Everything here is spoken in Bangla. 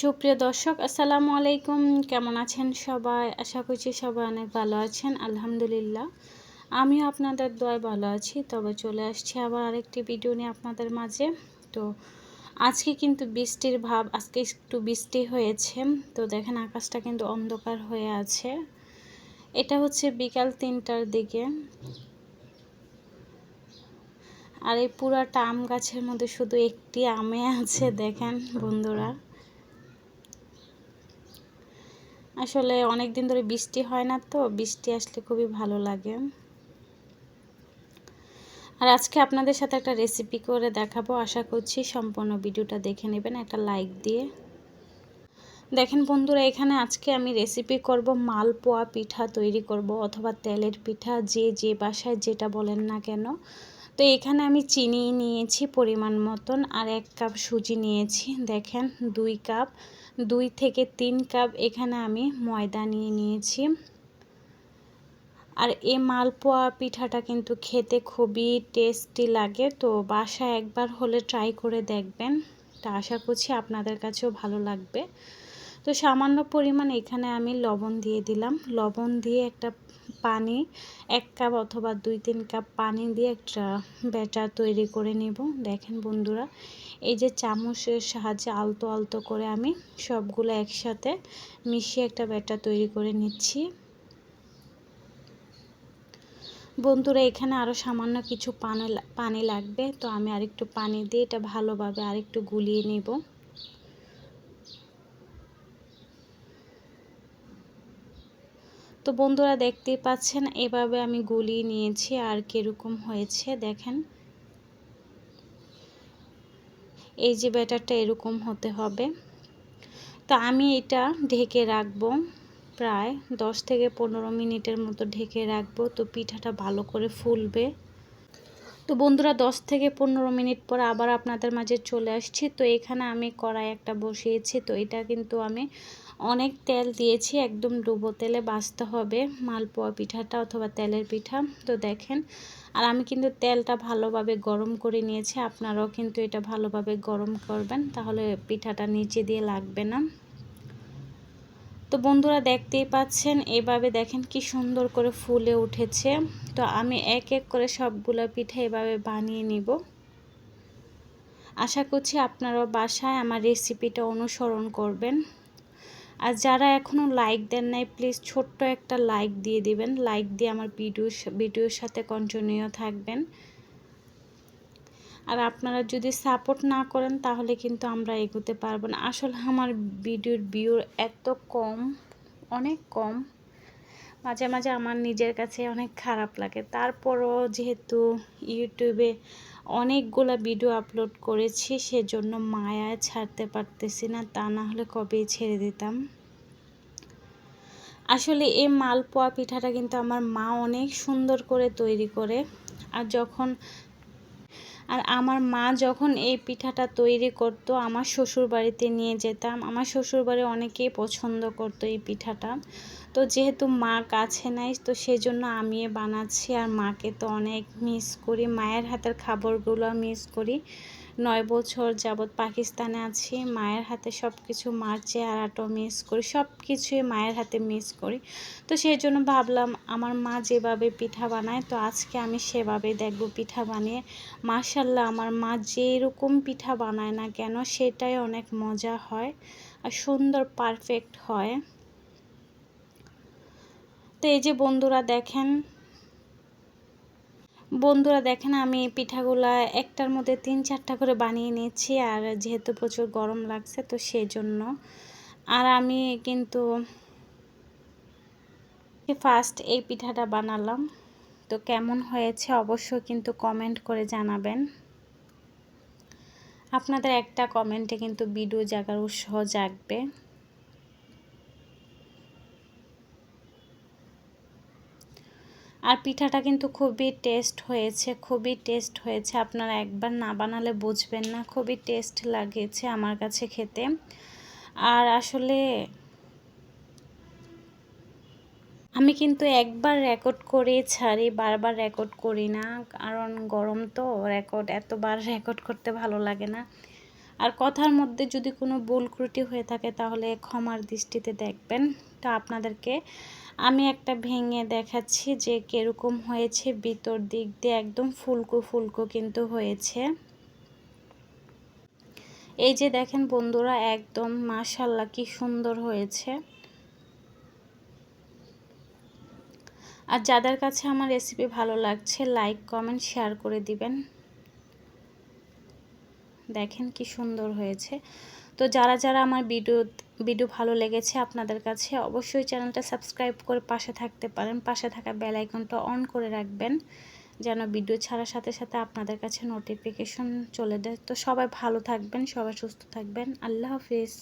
সুপ্রিয় দর্শক, আসসালামু আলাইকুম। কেমন আছেন সবাই? আশা করছি সবাই অনেক ভালো আছেন। আলহামদুলিল্লাহ। আমিও আপনাদের দয় ভালো আছি। তবে চলে আসছি আবার আরেকটি ভিডিও নিয়ে আপনাদের মাঝে। তো আজকে কিন্তু বৃষ্টির ভাব, আজকে একটু বৃষ্টি হয়েছে। তো দেখেন আকাশটা কিন্তু অন্ধকার হয়ে আছে। এটা হচ্ছে বিকাল তিনটার দিকে। আর এই পুরাটা আম গাছের মধ্যে শুধু একটি আমে আছে, দেখেন বন্ধুরা। আসলে অনেক দিন ধরে বৃষ্টি হয় না তো, বৃষ্টি আসলে খুবই ভালো লাগে। আর আজকে আপনাদের সাথে একটা রেসিপি করে দেখাবো, আশা করছি সম্পূর্ণ ভিডিওটা দেখে নেবেন, একটা লাইক দিয়ে। দেখেন বন্ধুরা, এখানে আজকে আমি রেসিপি করব মালপোয়া পিঠা তৈরি করব, অথবা তেলের পিঠা, যে যে বাসায় যেটা বলেন না কেন। তো এখানে আমি চিনি নিয়েছি পরিমাণ মতন আর এক কাপ সুজি নিয়েছি। দেখেন, দুই কাপ, দুই থেকে তিন কাপ এখানে আমি ময়দা নিয়ে নিয়েছি। আর এই মালপোয়া পিঠাটা কিন্তু খেতে খুবই টেস্টি লাগে, তো বাসা একবার হলে ট্রাই করে দেখবেন। তা আশা করছি আপনাদের কাছেও ভালো লাগবে। তো সামান্য পরিমাণ এখানে আমি লবণ দিয়ে দিলাম। লবণ দিয়ে একটা পানি, এক কাপ অথবা দুই, তিন কাপ পানি দিয়ে একটা ব্যাটার তৈরি করে নেব। দেখেন বন্ধুরা, এই যে চামচের সাহায্যে আলতো আলতো করে আমি সবগুলো একসাথে মিশিয়ে একটা ব্যাটার তৈরি করে নিচ্ছি। বন্ধুরা, এখানে আরও সামান্য কিছু পানি পানি লাগবে, তো আমি আরেকটু পানি দিয়ে এটা ভালোভাবে আরেকটু গুলিয়ে নেব। তো বন্ধুরা দেখতেই পাচ্ছেন, এভাবে আমি গুলিয়ে নিয়েছি আর কীরকম হয়েছে দেখেন। এই যে ব্যাটারটা এরকম হতে হবে। তো আমি এটা ঢেকে রাখব প্রায় দশ থেকে পনেরো মিনিটের মতো ঢেকে রাখব, তো পিঠাটা ভালো করে ফুলবে। তো বন্ধুরা দশ থেকে পনেরো মিনিট পর আবার আপনাদের মাঝে চলে আসছি। তো এখানে আমি কড়াই একটা বসিয়েছি, তো এটা কিন্তু আমি অনেক তেল দিয়েছি, একদম ডুবো তেলে বাছতে হবে, মালপোয়া পিঠাটা অথবা তেলের পিঠা, তো দেখেন। আর আমি কিন্তু তেলটা ভালোভাবে গরম করে নিয়েছি, আপনারাও কিন্তু এটা ভালোভাবে গরম করবেন, তাহলে পিঠাটা নিচে দিয়ে লাগবে না। তো বন্ধুরা দেখতেই পাচ্ছেন, এভাবে দেখেন কি সুন্দর করে ফুলে উঠেছে। তো আমি এক এক করে সবগুলো পিঠা এভাবে বানিয়ে নিব। আশা করছি আপনারাও বাসায় আমার রেসিপিটা অনুসরণ করবেন। আর যারা এখনও লাইক দেন নাই প্লিজ ছোট্ট একটা লাইক দিয়ে দিবেন। লাইক দিয়ে আমার ভিডিও ভিডিওর সাথে কন্টিনিউ থাকবেন। আর আপনারা যদি সাপোর্ট না করেন, তাহলে কিন্তু আমরা এগোতে পারব না। আসলে আমার ভিডিওর ভিউ এত কম, অনেক কম। মাঝে মাঝে আমার নিজের কাছে অনেক খারাপ লাগে। তারপরও যেহেতু ইউটিউবে অনেকগুলো ভিডিও আপলোড করেছি, সেজন্য মায়া ছাড়তে পারতেছি না, তা না হলে কবেই ছেড়ে দিতাম। আসলে এই মালপোয়া পিঠাটা কিন্তু আমার মা অনেক সুন্দর করে তৈরি করে, আর যখন আর আমার মা যখন এই পিঠাটা তৈরি করতো, আমার শ্বশুর বাড়িতে নিয়ে যেতাম। আমার শ্বশুর বাড়ি অনেকেই পছন্দ করতো এই পিঠাটা। তো যেহেতু মা কাছে নাই, তো সেজন্য আমি বানাচ্ছি। আর মাকে তো অনেক মিস করি। মায়ের হাতের খাবারগুলো মিস করি। নয় বছর যাবৎ পাকিস্তানে আছি, মায়ের হাতে সব কিছু মার চেহারাটাও মিস করি সব কিছুই মায়ের হাতে মিস করি। তো সেই জন্য ভাবলাম, আমার মা যেভাবে পিঠা বানায়, তো আজকে আমি সেভাবে দেখব পিঠা বানিয়ে। মাশাল্লাহ আমার মা যেরকম পিঠা বানায় না কেন, সেটাই অনেক মজা হয় আর সুন্দর পারফেক্ট হয়। তো এই যে বন্ধুরা দেখেন বন্ধুরা দেখেন আমি পিঠাগুলা একটার মধ্যে তিন চারটা করে বানিয়ে নিয়েছি, আর যেহেতু প্রচুর গরম লাগছে তো সেই জন্য আর আমি কিন্তু ফার্স্ট এই পিঠাটা বানালাম। তো কেমন হয়েছে অবশ্যই কিন্তু কমেন্ট করে জানাবেন। আপনাদের একটা কমেন্টে কিন্তু ভিডিও জাগার উৎসাহ জাগবে। আর পিঠাটা কিন্তু খুবই টেস্ট হয়েছে, খুবই টেস্ট হয়েছে। আপনারা একবার না বানালে বুঝবেন না, খুবই টেস্ট লাগেছে আমার কাছে খেতে। আর আসলে আমি কিন্তু একবার রেকর্ড করে, ছাড়ি, বারবার রেকর্ড করি না। কারণ গরম তো রেকর্ড এতবার রেকর্ড করতে ভালো লাগে না। আর কথার মধ্যে যদি কোনো ভুল ত্রুটি হয়ে থাকে তাহলে ক্ষমার দৃষ্টিতে দেখবেন। তো আপনাদেরকে আমি একটা ভেঙে দেখাচ্ছি যে কীরকম হয়েছে। ভিতর দিক দিয়ে একদম ফুলকো ফুলকো কিন্তু হয়েছে। এই যে দেখেন বন্ধুরা, একদম মাশাল্লাহ কি সুন্দর হয়েছে। আর যাদের কাছে আমার রেসিপি ভালো লাগছে লাইক কমেন্ট শেয়ার করে দিবেন। দেখেন কি সুন্দর হয়েছে। তো যারা যারা আমার ভিডিও ভিডিও ভালো লেগেছে আপনাদের কাছে অবশ্যই চ্যানেলটা সাবস্ক্রাইব করে পাশে থাকতে পারেন। পাশে থাকা বেল আইকনটা অন করে রাখবেন যেন ভিডিও ছাড়ার সাথে সাথে আপনাদের কাছে নোটিফিকেশন চলে যায়। তো সবাই ভালো থাকবেন, সবাই সুস্থ থাকবেন। আল্লাহ হাফিজ।